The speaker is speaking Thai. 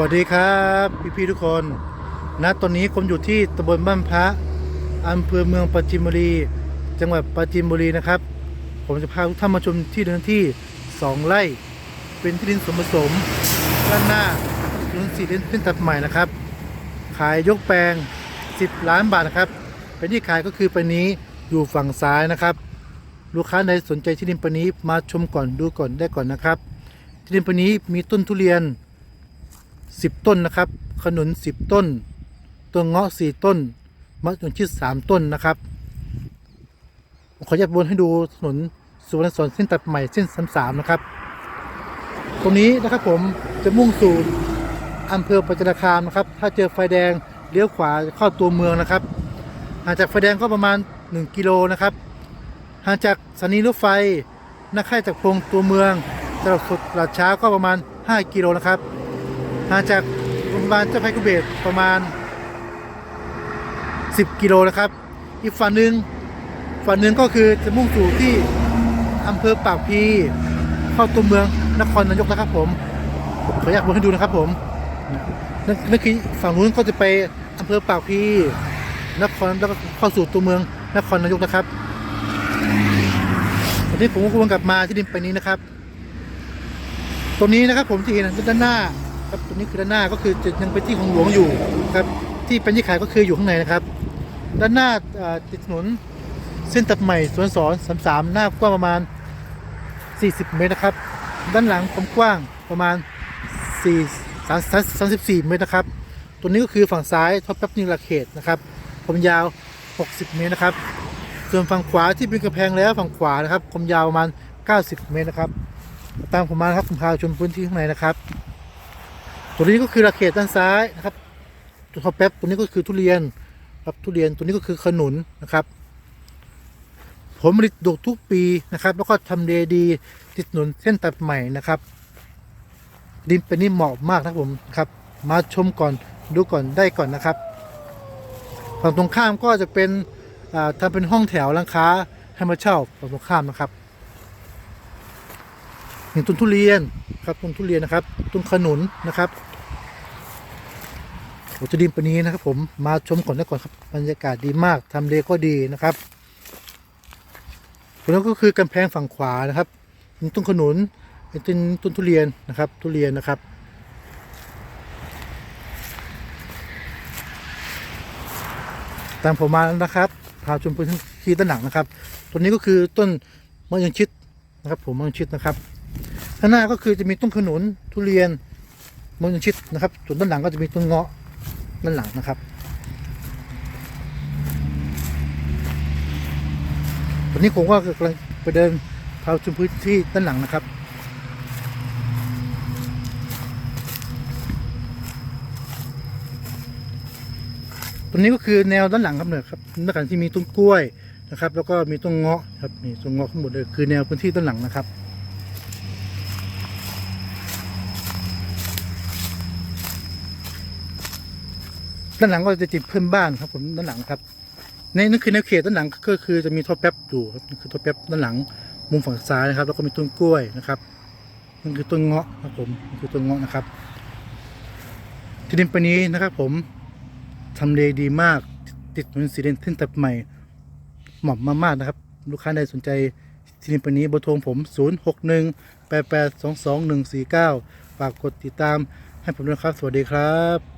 วัสดีครับพี่พี่ๆทุกคนณตอนนี้ผมอยู่ที่ตำบลบ้านพระอำเภอเมืองปราจีนบุรี จังหวัดปราจีนบุรีนะครับ ผมจะพาทุกท่านมาชมที่เดินที่ 2 ไร่ เป็นที่ดินสมผสมด้านหน้าถนนสี่เลนขึ้นตัดใหม่นะครับ ขายยกแปลง 10 ล้านบาทนะครับ เป็นที่ขายก็คือไปนี้อยู่ฝั่งซ้ายนะครับ ลูกค้าใดสนใจที่ดินปนี้มาชมก่อนดูก่อนได้ก่อนนะครับ ที่ดินปนี้มีต้นทุเรียน 10 ต้นนะครับ ขนุน 10 ต้นต้นเงาะ 4 ต้น มะยงชิด 3 ต้นนะครับขออนุญาตวนให้ดูถนนสุวรรณสอนเส้นตัดใหม่เส้น33นะครับ ตรงนี้นะครับผมจะมุ่งสู่อำเภอปัจจนาคามนะครับ ถ้าเจอไฟแดงเลี้ยวขวาเข้าตัวเมืองนะครับ ห่างจากไฟแดงก็ประมาณ 1 กิโลนะครับ ห่างจากสถานีรถไฟนักค่ายจากพงตัวเมืองตลาดสดตลาดเช้าก็ประมาณ 5 กิโลนะครับ ห่างจากโรงพยาบาลเจ้าพระกุเบศประมาณ 10 กิโลนะครับ อีกฝั่งหนึ่งฝั่งหนึ่งก็คือจะมุ่งสู่ที่อำเภอปากพีเข้าตัวเมืองนครนายกนะครับผมขออนุญาตวนให้ดูนะครับผมนั่นคือฝั่งนู้นก็จะไปอำเภอปากพีนครแล้วก็เข้าสู่ตัวเมืองนครนายกนะครับวันนี้ผมก็วนกลับมาที่ดินไปนี้นะครับ ตรงนี้นะครับผมที่เห็นด้านหน้า ครับตรงนี้คือด้านหน้าก็คือจะยังเป็นที่ของหลวงอยู่ครับที่เป็นที่ขายก็คืออยู่ข้างในนะครับ ด้านหน้าอ่าติดถนนเส้นตัดใหม่สวนสอนสามสามหน้ากว้างประมาณ 40 เมตรนะครับ ด้านหลังความกว้างประมาณ4 3 34 เมตรนะครับ ตัวนี้ก็คือฝั่งซ้ายท็อปแป๊บนิลาเขตนะครับความยาว 60 เมตรนะครับ ส่วนฝั่งขวาที่เป็นกระแพงแล้วฝั่งขวานะครับความยาวประมาณ 90 เมตรนะครับ ตามผมมาครับผมพาชมพื้นที่ข้างในนะครับ ตัวนี้ก็คือระเขตด้านซ้ายนะครับตัวทอแป๊บตัวนี้ก็คือทุเรียนครับทุเรียนตัวนี้ก็คือขนุนนะครับผลผลิตดกทุกปีนะครับ แล้วก็ทำเลดีติดถนนเส้นตัดใหม่นะครับ ดินเป็นนี่เหมาะมากนะผมครับ มาชมก่อนดูก่อนได้ก่อนนะครับฝั่งตรงข้ามก็จะเป็นอ่าทำเป็นห้องแถวร้านค้าให้มาเช่าฝั่งตรงข้ามนะครับ เห็นต้นทุเรียนครับต้นทุเรียนนะครับต้นขนุนนะครับโอจะดินปนี้นะครับ ผมมาชมก่อนได้ก่อนครับบรรยากาศดีมากทำเลก็ดีนะครับตรงนั้นก็คือกำแพงฝั่งขวานะครับเป็นต้นขนุนเป็นต้นต้นทุเรียนนะครับ ทุเรียนนะครับตามผมมาแล้วนะครับพาชมพื้นที่ด้านหลังนะครับ ตัวนี้ก็คือต้นมะยงชิดนะครับ ผมมะยงชิดนะครับ ข้างหน้าก็คือจะมีต้นขนุนทุเรียนมะยงชิดนะครับ ส่วนด้านหลังก็จะมีต้นเงาะด้านหลังนะครับวันนี้ผมก็กำลังไปเดินพาชมพื้นที่ด้านหลังนะครับตรงนี้ก็คือแนวด้านหลังครับเนี่ยครับด้านหลังที่มีต้นกล้วยนะครับ แล้วก็มีต้นเงาะครับมีต้นเงาะทั้งหมดเลยคือแนวพื้นที่ด้านหลังนะครับ ด้านหลังก็จะติดเพื่อนบ้านครับผมด้านหลังครับในนั่นคือแนวเขตด้านหลังก็คือจะมีท่อแป๊บอยู่ครับนี่คือท่อแป๊บด้านหลังมุมฝั่งซ้ายนะครับ แล้วก็มีต้นกล้วยนะครับนั่นคือต้นเงาะครับผมนี่คือต้นเงาะนะครับ ที่ดินปนี้นะครับ ผมทำเลดีมากติดถนนสีเลนขึ้นตัดใหม่เหมาะมากๆนะครับ ลูกค้าใดสนใจที่ดินปนี้เบอร์โทรผม 0 6 1 8 8 2 2 1 4 9 ฝากกดติดตามให้ผมด้วยครับ สวัสดีครับ